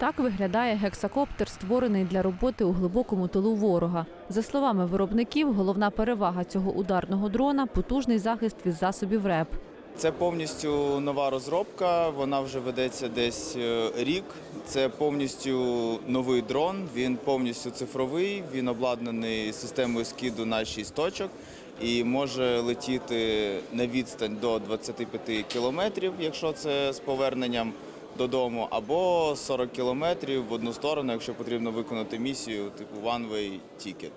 Так виглядає гексакоптер, створений для роботи у глибокому тилу ворога. За словами виробників, головна перевага цього ударного дрона потужний захист від засобів РЕП. Це повністю нова розробка. Вона вже ведеться десь е, рік. Це повністю новий дрон. Він повністю цифровий. Він обладнаний системою скиду на 6 точок і може летіти на відстань до 25 кілометрів, якщо це з поверненням додому, або 40 кілометрів в одну сторону, якщо потрібно виконати місію, типу one-way ticket.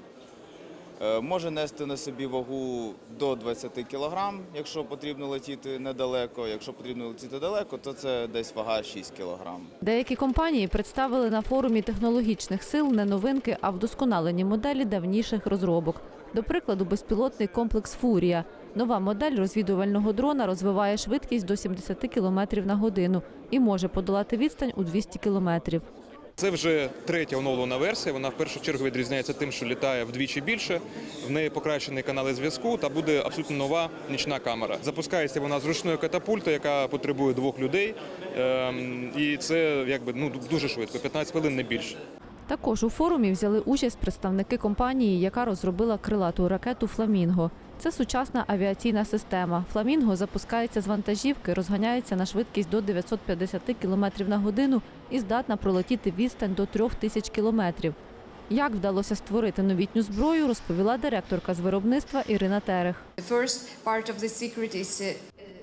Е, Може нести на собі вагу до 20 кг, якщо потрібно летіти недалеко. Якщо потрібно летіти далеко, то це десь вага 6 кг. Деякі компанії представили на форумі технологічних сил не новинки, а вдосконалені моделі давніших розробок. До прикладу, безпілотний комплекс Фурія. Нова модель розвідувального дрона розвиває швидкість до 70 км на годину і може подолати відстань у 200 кілометрів. Це вже третя оновлена версія. Вона в першу чергу відрізняється тим, що літає вдвічі більше. В неї покращені канали зв'язку та буде абсолютно нова нічна камера. Запускається вона з ручної катапульти, яка потребує двох людей. Ем, І це якби ну дуже швидко, 15 хвилин не більше. Також у форумі взяли участь представники компанії, яка розробила крилату ракету Фламінго. Це сучасна авіаційна система. Фламінго запускається з вантажівки, розганяється на швидкість до 950 км на годину і здатна пролетіти відстань до 3000 км. Як вдалося створити новітню зброю, розповіла директорка з виробництва Ірина Терех.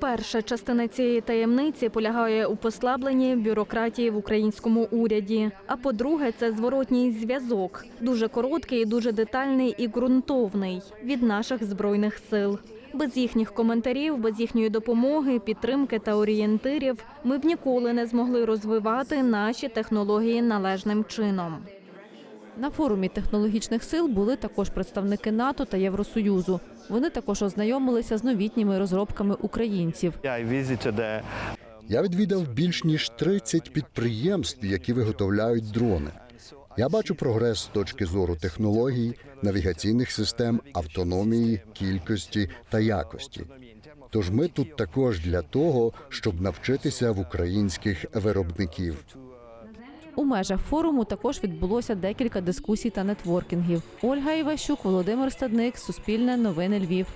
Перша частина цієї таємниці полягає у послабленні бюрократії в українському уряді. А по-друге, це зворотній зв'язок, дуже короткий, дуже детальний і ґрунтовний від наших збройних сил. Без їхніх коментарів, без їхньої допомоги, підтримки та орієнтирів ми б ніколи не змогли розвивати наші технології належним чином. На форумі технологічних сил були також представники НАТО та Євросоюзу. Вони також ознайомилися з новітніми розробками українців. Я відвідав більш ніж 30 підприємств, які виготовляють дрони. Я бачу прогрес з точки зору технологій, навігаційних систем, автономії, кількості та якості. Тож ми тут також для того, щоб навчитися в українських виробників. У межах форуму також відбулося декілька дискусій та нетворкінгів. Ольга Іващук, Володимир Стадник, Суспільне новини Львів.